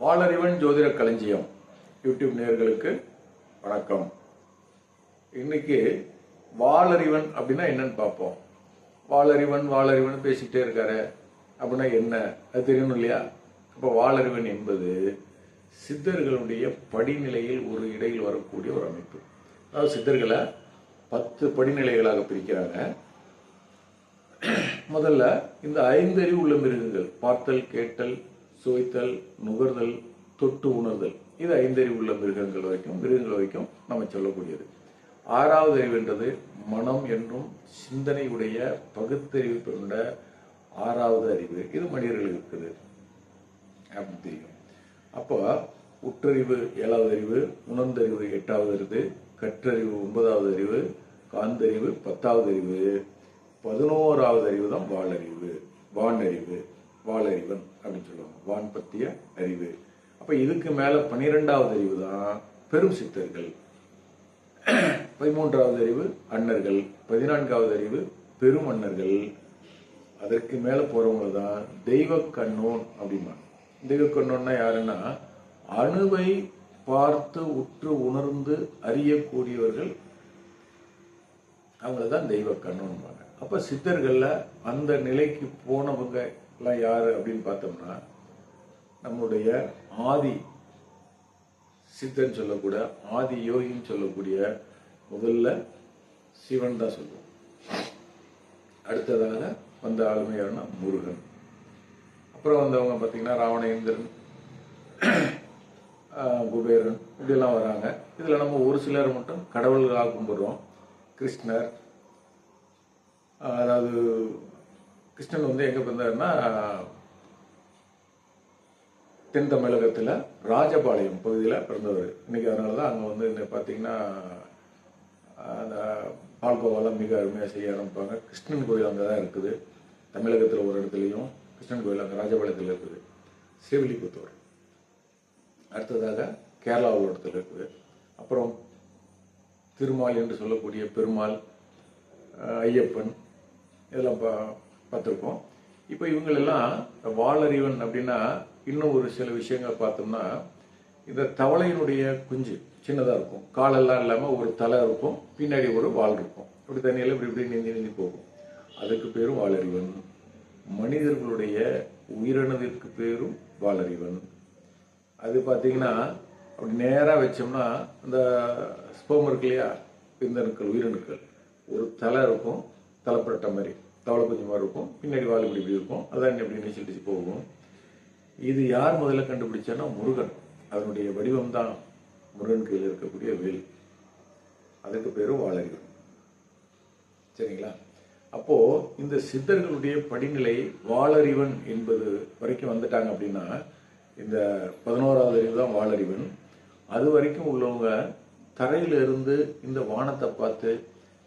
வாளறிவன் ஜோதிட களஞ்சியம். யூடியூப் நேர்களுக்கு வணக்கம். இன்னைக்கு வாளறிவன் அப்படின்னா என்னன்னு பார்ப்போம். வாளறிவன் வாளறிவன் பேசிக்கிட்டே இருக்காரு. அப்படின்னா என்ன? அது தெரியணும் இல்லையா? இப்போ வாளறிவன் என்பது சித்தர்களுடைய படிநிலையில் ஒரு இடையில் வரக்கூடிய ஒரு அமைப்பு. அதாவது சித்தர்களை பத்து படிநிலைகளாக பிரிக்கிறாங்க. முதல்ல இந்த ஐந்தறிவு உள்ள மிருகங்கள் பார்த்தல் கேட்டல் சுவைத்தல் நுகர்தல் தொட்டு உணர்தல். இது ஐந்தறிவு உள்ள மிருகங்கள் வரைக்கும் மிருகங்கள் வரைக்கும் நம்ம சொல்லக்கூடியது. ஆறாவது அறிவுன்றது மனம் என்றும் சிந்தனையுடைய பகுத்தறிவு கொண்ட ஆறாவது அறிவு. இது மனிதர்களுக்கு இருக்குது. அப்படின்னு தெரியும். அப்போ உற்றறிவு ஏழாவது அறிவு உணர்ந்தறிவு எட்டாவது அறிவு கற்றறிவு ஒன்பதாவது அறிவு காந்தறிவு பத்தாவது அறிவு. பதினோராவது அறிவு தான் வாழறிவு வானறிவு வாழறிவன் அப்படின்னு சொல்லுவாங்க. வான் பற்றிய அறிவு. அப்ப இதுக்கு மேல பனிரெண்டாவது அறிவு தான் பெரும் சித்தர்கள். பதிமூன்றாவது அறிவு அன்னர்கள். பதினான்காவது அறிவு பெருமன்னர்கள் அதற்கு மேல போறவங்க தான் தெய்வ கண்ணோன் அப்படிம்பாங்க. தெய்வ கண்ணோன்னா யாருன்னா அணுவை பார்த்து உற்று உணர்ந்து அறியக்கூடியவர்கள். அவங்கள தான் தெய்வ கண்ணோன்பாங்க. அப்ப சித்தர்கள்ல அந்த நிலைக்கு போனவங்க எல்லாம் யார் அப்படின்னு பார்த்தோம்னா நம்முடைய ஆதி சித்தன் சொல்லக்கூட ஆதி யோகின்னு சொல்லக்கூடிய முதல்ல சிவன் தான் சொல்லுவோம். அடுத்ததாக வந்த ஆளுமையாருன்னா முருகன். அப்புறம் வந்தவங்க பார்த்தீங்கன்னா ராவணேந்திரன் குபேரன் இப்படிலாம் வராங்க. இதில் நம்ம ஒரு சிலர் மட்டும் கடவுள்களாக கும்பிட்றோம். கிருஷ்ணர் அதாவது கிருஷ்ணன் வந்து எங்கே பிறந்தாருன்னா தென் தமிழகத்தில் ராஜபாளையம் பகுதியில் பிறந்தவர். இன்னைக்கு அதனால தான் அங்கே வந்து இந்த பார்த்திங்கன்னா அந்த பால்கோவாலாம் மிக அருமையாக செய்ய ஆரம்பிப்பாங்க. கிருஷ்ணன் கோயில் அங்கே தான் இருக்குது. தமிழகத்தில் ஒரு இடத்துலையும் கிருஷ்ணன் கோயில் அங்கே ராஜபாளையத்தில் இருக்குது. சிவலிபுத்தூர். அடுத்ததாக கேரளா ஒரு இடத்துல இருக்குது. அப்புறம் திருமால் என்று சொல்லக்கூடிய பெருமாள் ஐயப்பன் இதெல்லாம் பா பார்த்துருக்கோம் இப்போ இவங்களெல்லாம் வாலறிவன் அப்படின்னா இன்னும் ஒரு சில விஷயங்கள் பார்த்தோம்னா இந்த தவளையினுடைய குஞ்சு சின்னதாக இருக்கும். காலெல்லாம் இல்லாமல் ஒரு தலை இருக்கும் பின்னாடி ஒரு வால் இருக்கும். இப்படி தண்ணியில் இப்படி இப்படி நீந்தி நீந்தி போகும். அதுக்கு பேரும் வாளறிவன். மனிதர்களுடைய உயிரினத்திற்கு பேரும் வாளறிவன். அது பார்த்தீங்கன்னா அப்படி நேராக வச்சோம்னா இந்த ஸ்போம் இருக்கு இல்லையா? விந்தணுக்கள் உயிரணுக்கள் ஒரு தலை இருக்கும் தலைப்பட்ட மாதிரி. தவளை குஞ்சு மாதிரி இருக்கும் பின்னாடி வால் இப்படி இப்படி இருக்கும் அதான் எப்படி நீச்சல் அடிச்சு போகும். இது யார் முதல்ல கண்டுபிடிச்சான்னா முருகன். அதனுடைய வடிவம் தான் முருகன் கையில் இருக்கக்கூடிய வேல். அதுக்கு பேரும் வாழறிவன் சரிங்களா? அப்போ இந்த சித்தர்களுடைய படிநிலை வாழறிவன் என்பது வரைக்கும் வந்துட்டாங்க அப்படின்னா இந்த பதினோராவது அறிவு தான் வாழறிவன் அது வரைக்கும் உள்ளவங்க தரையிலிருந்து இந்த வானத்தை பார்த்து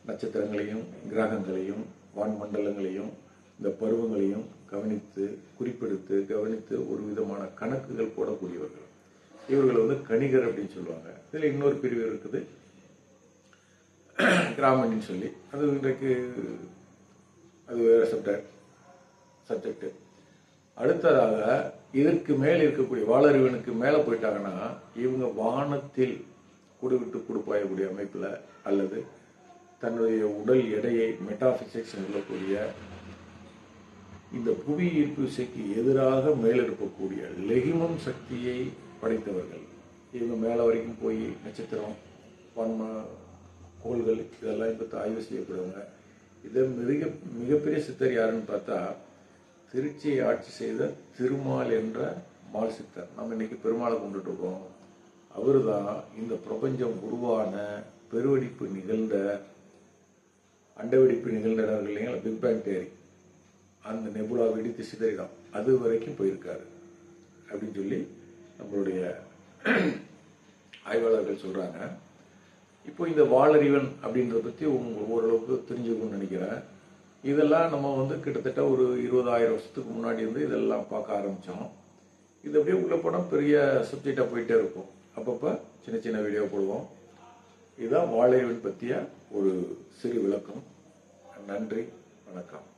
நட்சத்திரங்களையும் கிரகங்களையும் வான்மண்டலங்களையும் இந்த பருவங்களையும் கவனித்து குறிப்பெடுத்து கவனித்து ஒரு விதமான கணக்குகள் போடக்கூடியவர்கள். இவர்கள் வந்து கணிகர் அப்படின்னு சொல்லுவாங்க. இதில் இன்னொரு பிரிவு இருக்குது. கிராமணின்னு சொல்லி. அது இன்றைக்கு அது வேறு சப்ஜெக்ட் சப்ஜெக்டு அடுத்ததாக இதற்கு மேல் இருக்கக்கூடிய வாளறிவனுக்கு மேலே போயிட்டாங்கன்னா இவங்க வானத்தில் குடுவிட்டு கொடுப்பாயக்கூடிய அமைப்பில் அல்லது தன்னுடைய உடல் எடையை மெட்டாபிசிக்ஸ் சொல்லக்கூடிய இந்த புவி ஈர்ப்பு விசைக்கு எதிராக மேலெடுக்கக்கூடிய லெகிமம் சக்தியை படைத்தவர்கள். இவங்க மேலே வரைக்கும் போய் நட்சத்திரம் வன்ம கோள்கள் இதெல்லாம் இப்போ ஆய்வு செய்யப்படுவாங்க. இதை மிக மிகப்பெரிய சித்தர் யாருன்னு பார்த்தா திருச்சியை ஆட்சி செய்த திருமால் என்ற மால் சித்தர். நம்ம இன்னைக்கு பெருமாளை கொண்டுட்டு இருக்கோம். அவர் தான் இந்த பிரபஞ்சம் உருவான பெருவெடிப்பு நிகழ்ந்த அண்டவெடிப்பு நிகழ்ந்த இடங்கள் இல்லைங்களா பிக் பேங் தேரி. அந்த நெபுலா வெடித்து சிதறிடும் அது வரைக்கும் போயிருக்காரு. அப்படின்னு சொல்லி நம்மளுடைய ஆய்வாளர்கள் சொல்றாங்க. இப்போ இந்த வாளறிவன் அப்படின்றத பற்றி உங்களுக்கு ஓரளவுக்கு தெரிஞ்சுக்கணும்னு நினைக்கிறேன். இதெல்லாம் நம்ம வந்து கிட்டத்தட்ட ஒரு இருபதாயிரம் வருஷத்துக்கு முன்னாடி இருந்து இதெல்லாம் பார்க்க ஆரம்பித்தோம் இது அப்படியே உள்ள போனால் பெரிய சப்ஜெக்டாக போயிட்டே இருக்கும். அப்பப்போ சின்ன சின்ன வீடியோ போடுவோம். இதுதான் வாழைவன் பற்றிய ஒரு சிறு விளக்கம். நன்றி வணக்கம்.